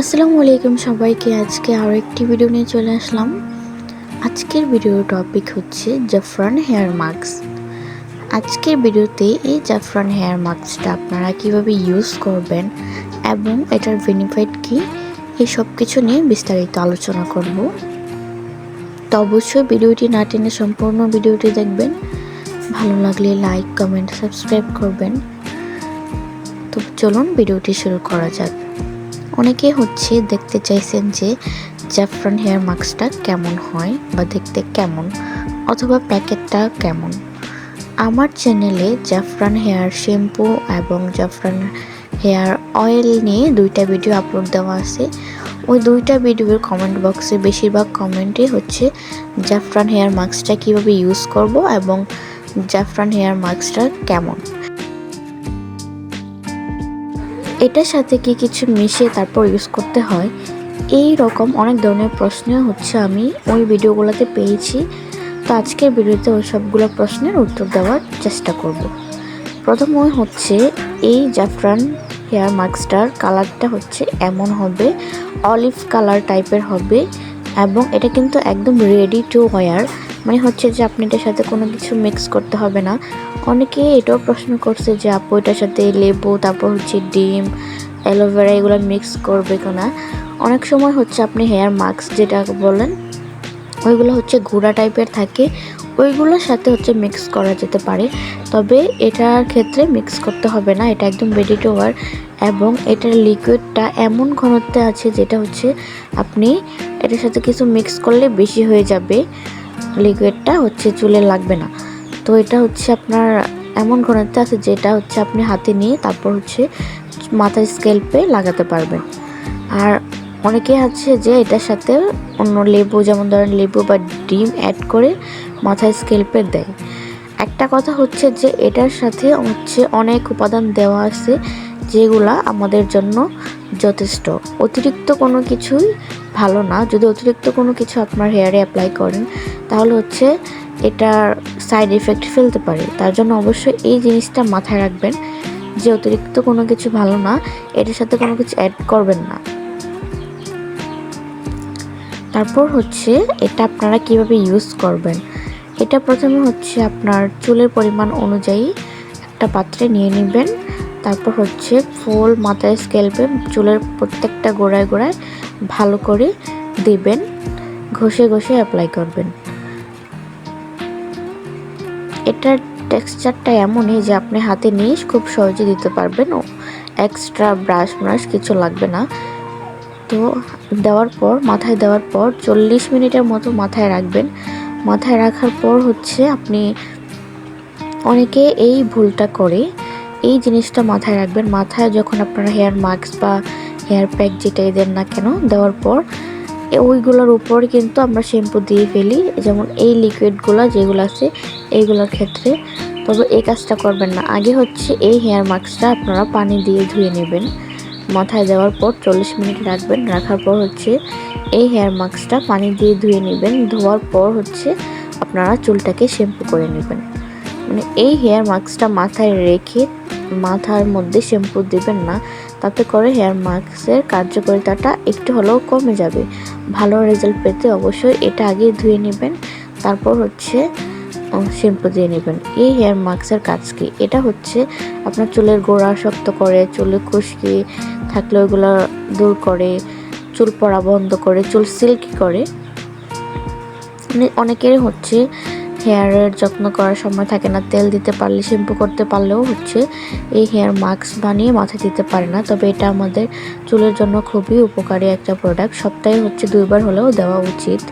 আসসালামু আলাইকুম সবাইকে। আজকে আরও একটি ভিডিও নিয়ে চলে আসলাম। আজকের ভিডিওর টপিক হচ্ছে জাফরান হেয়ার মাস্ক। আজকের ভিডিওতে এই জাফরান হেয়ার মাস্কটা আপনারা কীভাবে ইউজ করবেন এবং এটার বেনিফিট কী, এই সব কিছু নিয়ে বিস্তারিত আলোচনা করব। তো অবশ্যই ভিডিওটি না টেনে সম্পূর্ণ ভিডিওটি দেখবেন। ভালো লাগলে লাইক কমেন্ট সাবস্ক্রাইব করবেন। তো চলুন ভিডিওটি শুরু করা যাক। অনেকে হচ্ছে দেখতে চাইছেন যে জাফরান হেয়ার মাস্কটা কেমন হয় বা দেখতে কেমন, অথবা প্যাকেটটা কেমন। আমার চ্যানেলে জাফরান হেয়ার শ্যাম্পু এবং জাফরান হেয়ার অয়েল নিয়ে দুইটা ভিডিও আপলোড দেওয়া আছে। ওই দুইটা ভিডিওর কমেন্ট বক্সে বেশিরভাগ কমেন্টই হচ্ছে জাফরান হেয়ার মাস্কটা কীভাবে ইউজ করব এবং জাফরান হেয়ার মাস্কটা কেমন। এটার সাথে কি কিছু মিশিয়ে তারপর ইউজ করতে হয়? এই রকম অনেক ধরনের প্রশ্ন হচ্ছে আমি ওই ভিডিওগুলোতে পেয়েছি। তো আজকের ভিডিওতে ওই সবগুলো প্রশ্নের উত্তর দেওয়ার চেষ্টা করব। প্রথম হচ্ছে, এই জাফরান হেয়ার মাস্কটার কালারটা হচ্ছে এমন হবে, অলিভ কালার টাইপের হবে এবং এটা কিন্তু একদম রেডি টু ওয়ার মানে হচ্ছে যে আপনি এটার সাথে কোনো কিছু মিক্স করতে হবে না। অনেকে এটাও প্রশ্ন করছে যে আপু, এটার সাথে লেবু, তারপর হচ্ছে ডিম, অ্যালোভেরা এগুলো মিক্স করবে কিনা? অনেক সময় হচ্ছে আপনি হেয়ার মাস্ক যেটা বলেন, ওইগুলো হচ্ছে ঘোড়া টাইপের থাকে, ওইগুলোর সাথে হচ্ছে মিক্স করা যেতে পারে। তবে এটার ক্ষেত্রে মিক্স করতে হবে না, এটা একদম রেডি টু ওয়ার এবং এটার লিকুইডটা এমন ঘনত্বে আছে যেটা হচ্ছে আপনি এটার সাথে কিছু মিক্স করলে বেশি হয়ে যাবে। লিকুইডটা হচ্ছে চুলে লাগবে না। তো এটা হচ্ছে আপনার এমন ঘনত্বে আছে যেটা হচ্ছে আপনি হাতে নিয়ে তারপর হচ্ছে মাথায় স্কেল্পে লাগাতে পারবেন। আর অনেকে আছে যে এটার সাথে অন্য লেবু, যেমন ধরেন লেবু বা ডিম অ্যাড করে মাথায় স্কেল্পে দেয়। একটা কথা হচ্ছে যে এটার সাথে হচ্ছে অনেক উপাদান দেওয়া আছে যেগুলা আমাদের জন্য যথেষ্ট। অতিরিক্ত কোনো কিছুই ভালো না। যদি অতিরিক্ত কোনো কিছু আপনার হেয়ারে অ্যাপ্লাই করেন তাহলে হচ্ছে এটার সাইড এফেক্ট ফেলতে পারে। তার জন্য অবশ্যই এই জিনিসটা মাথায় রাখবেন যে অতিরিক্ত কোনো কিছু ভালো না, এটার সাথে কোনো কিছু অ্যাড করবেন না। তারপর হচ্ছে এটা আপনারা কীভাবে ইউজ করবেন? এটা প্রথমে হচ্ছে আপনার চুলের পরিমাণ অনুযায়ী একটা পাত্রে নিয়ে নেবেন। তারপর হচ্ছে ফুল মাথায় স্কেলপে চুলের প্রত্যেকটা গোড়ায় গোড়ায় ভালো করে দিবেন। ঘষে ঘষে অ্যাপ্লাই করবেন। এটার টেক্সচারটা এমনই যে আপনি হাতে নিয়ে খুব সহজে দিতে পারবেন। ও এক্সট্রা ব্রাশ ব্রাশ কিছু লাগবে না। তো দেওয়ার পর, মাথায় দেওয়ার পর চল্লিশ মিনিটের মতো মাথায় রাখবেন। মাথায় রাখার পর হচ্ছে আপনি অনেকে এই ভুলটা করে, এই জিনিসটা মাথায় রাখবেন। মাথায় যখন আপনারা হেয়ার মাস্ক বা হেয়ার প্যাক যেটাই দেন না কেন, দেওয়ার পর ওইগুলোর উপর কিন্তু আমরা শ্যাম্পু দিয়ে ফেলি, যেমন এই লিকুইডগুলো যেগুলো আছে, এইগুলোর ক্ষেত্রে। তবে এই কাজটা করবেন না। আগে হচ্ছে এই হেয়ার মাস্কটা আপনারা পানি দিয়ে ধুয়ে নেবেন। মাথায় দেওয়ার পর চল্লিশ মিনিট রাখবেন। রাখার পর হচ্ছে এই হেয়ার মাস্কটা পানি দিয়ে ধুয়ে নেবেন। ধোয়ার পর হচ্ছে আপনারা চুলটাকে শ্যাম্পু করে নেবেন। মানে এই হেয়ার মাস্কটা মাথায় রেখে মাথার মধ্যে শ্যাম্পু দেবেন না, তাতে করে হেয়ার মাস্কের কার্যকারিতাটা একটু হলেও কমে যাবে। ভালো রেজাল্ট পেতে অবশ্যই এটা আগে ধুয়ে নেবেন, তারপর হচ্ছে শ্যাম্পু দিয়ে নেবেন। এই হেয়ার মাস্কের কাজ কি? এটা হচ্ছে আপনার চুলের গোড়া শক্ত করে চুলে খুশকি থাকলে ওইগুলো দূর করে, চুল পড়া বন্ধ করে, চুল সিল্কি করে। মানে অনেকেরই হচ্ছে হেয়ারের যত্ন করার সময় থাকে না। তেল দিতে পারলে, শ্যাম্পু করতে পারলেও হচ্ছে এই হেয়ার মাস্ক বানিয়ে মাথায় দিতে পারে না। তবে এটা আমাদের চুলের জন্য খুবই উপকারী একটা প্রোডাক্ট সপ্তাহে হচ্ছে দুইবার হলেও দেওয়া উচিত।